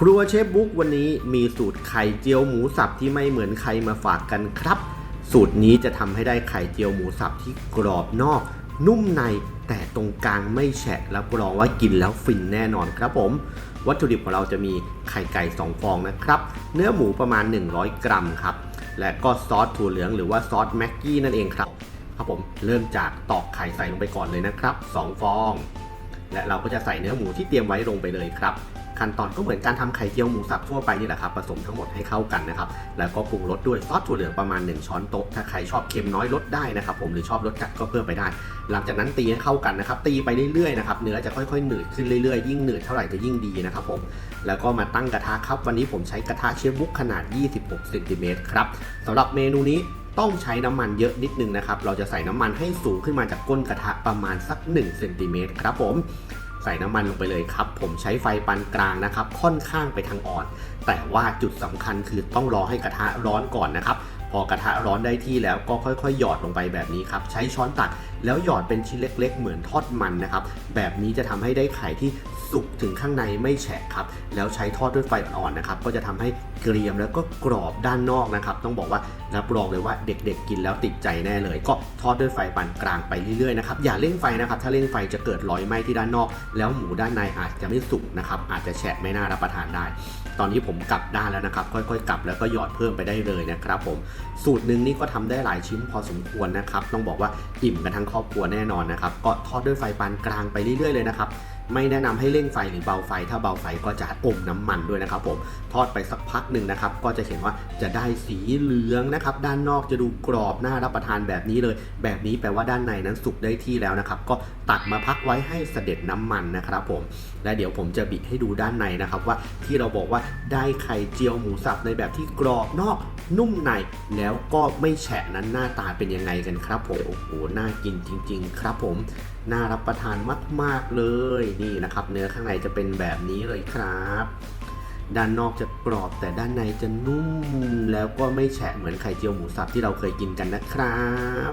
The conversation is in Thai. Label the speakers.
Speaker 1: ครัวเชฟบุ๊กวันนี้มีสูตรไข่เจียวหมูสับที่ไม่เหมือนใครมาฝากกันครับ สูตรนี้จะทำให้ได้ไข่เจียวหมูสับที่กรอบนอก นุ่มในแต่ตรงกลางไม่แฉะรับรองว่ากินแล้วฟินแน่นอนครับผม วัตถุดิบของเราจะมีไข่ไก่ 2 ฟองนะครับ เนื้อหมูประมาณ 100 กรัมครับ และก็ซอสถั่วเหลืองหรือว่าซอสแม็กกี้นั่นเองครับครับผมเริ่มจากตอกไข่ใส่ลงไปก่อนเลยนะครับ 2 ฟอง และเราก็จะใส่เนื้อหมูที่เตรียมไว้ลงไปเลยครับ ขั้นตอนก็เหมือนการทำไข่เจียวหมูสับทั่วไปนี่แหละครับผสมทั้งหมดให้เข้ากันนะครับแล้วก็ปรุงรสด้วยซอสถั่วเหลืองประมาณ 1 ช้อนโต๊ะถ้าใครชอบเค็มน้อยลดได้นะครับผมหรือชอบรสจัดก็เพิ่มไปได้ หลังจากนั้นตีให้เข้ากันนะครับตีไปเรื่อยๆนะครับเนื้อจะค่อยๆหนืดขึ้นเรื่อยๆยิ่งหนืดเท่าไหร่จะยิ่งดีนะครับผมแล้วก็มาตั้งกระทะครับ วันนี้ผมใช้กระทะเชฟบุ๊กขนาด 26เซนติเมตรครับสำหรับเมนูนี้ต้องใช้น้ำมันเยอะนิดนึงนะครับ เราจะใส่น้ำมันให้สูงขึ้นมาจากก้นกระทะประมาณสัก1เซนติเมตรครับผม ใส่น้ำมันลงไปเลยครับ ผมใช้ไฟปานกลางนะครับ ค่อนข้างไปทางอ่อน แต่ว่าจุดสำคัญคือต้องรอให้กระทะร้อนก่อนนะครับ พอกระทะร้อนได้ที่แล้วก็ค่อยๆ หยอดลงไปแบบนี้ครับ ใช้ช้อนตักแล้วหยอดเป็นชิ้นเล็ก ๆ เหมือนทอดมันนะครับ แบบนี้จะทำให้ได้ไข่ที่สุกถึงข้างในไม่แฉะครับ แล้วใช้ทอดด้วยไฟอ่อนนะครับ ก็จะทำให้เกรียมแล้วก็กรอบด้านนอกนะครับ ต้องบอกว่ารับรองเลยว่าเด็กๆ กินแล้วติดใจแน่เลย ก็ทอดด้วยไฟปานกลางไปเรื่อยๆนะครับ อย่าเร่งไฟนะครับ ถ้าเร่งไฟจะเกิดรอยไหม้ที่ด้านนอก แล้วหมูด้านในอาจจะไม่สุกนะครับ อาจจะแฉะไม่น่ารับประทานได้ ตอนนี้ผมกลับด้านแล้วนะครับ ค่อยๆ กลับแล้วก็หยอดเพิ่มไปได้เลยนะครับผม สูตรหนึ่งนี่ก็ทำได้หลายชิ้นพอสมควรนะครับ ต้องบอกว่าอิ่มกันทั้งครอบครัวแน่นอนนะครับก็ทอดด้วยไฟปานกลางไปเรื่อยๆเลยนะครับไม่แนะนำให้เร่งไฟหรือเบาไฟ ถ้าเบาไฟก็จะอมน้ำมันด้วยนะครับผมทอดไปสักพักหนึ่งนะครับ ก็จะเห็นว่าจะได้สีเหลืองนะครับ ด้านนอกจะดูกรอบน่ารับประทานแบบนี้เลย แบบนี้แปลว่าด้านในนั้นสุกได้ที่แล้วนะครับ ก็ตักมาพักไว้ให้เสด็จน้ำมันนะครับผม และเดี๋ยวผมจะบิดให้ดูด้านในนะครับว่าที่เราบอกว่าได้ไข่เจียวหมูสับในแบบที่กรอบนอก นุ่มในแล้วก็ไม่แฉะนั้นหน้าตาเป็นยังไงกันครับผมโอ้โหน่ากินจริง ๆ ครับผมน่ารับประทานมาก ๆ เลยนี่นะครับ เนื้อข้างในจะเป็นแบบนี้เลยครับ ด้านนอกจะกรอบแต่ด้านในจะนุ่ม แล้วก็ไม่แฉะเหมือนไข่เจียวหมูสับที่เราเคยกินกันนะครับ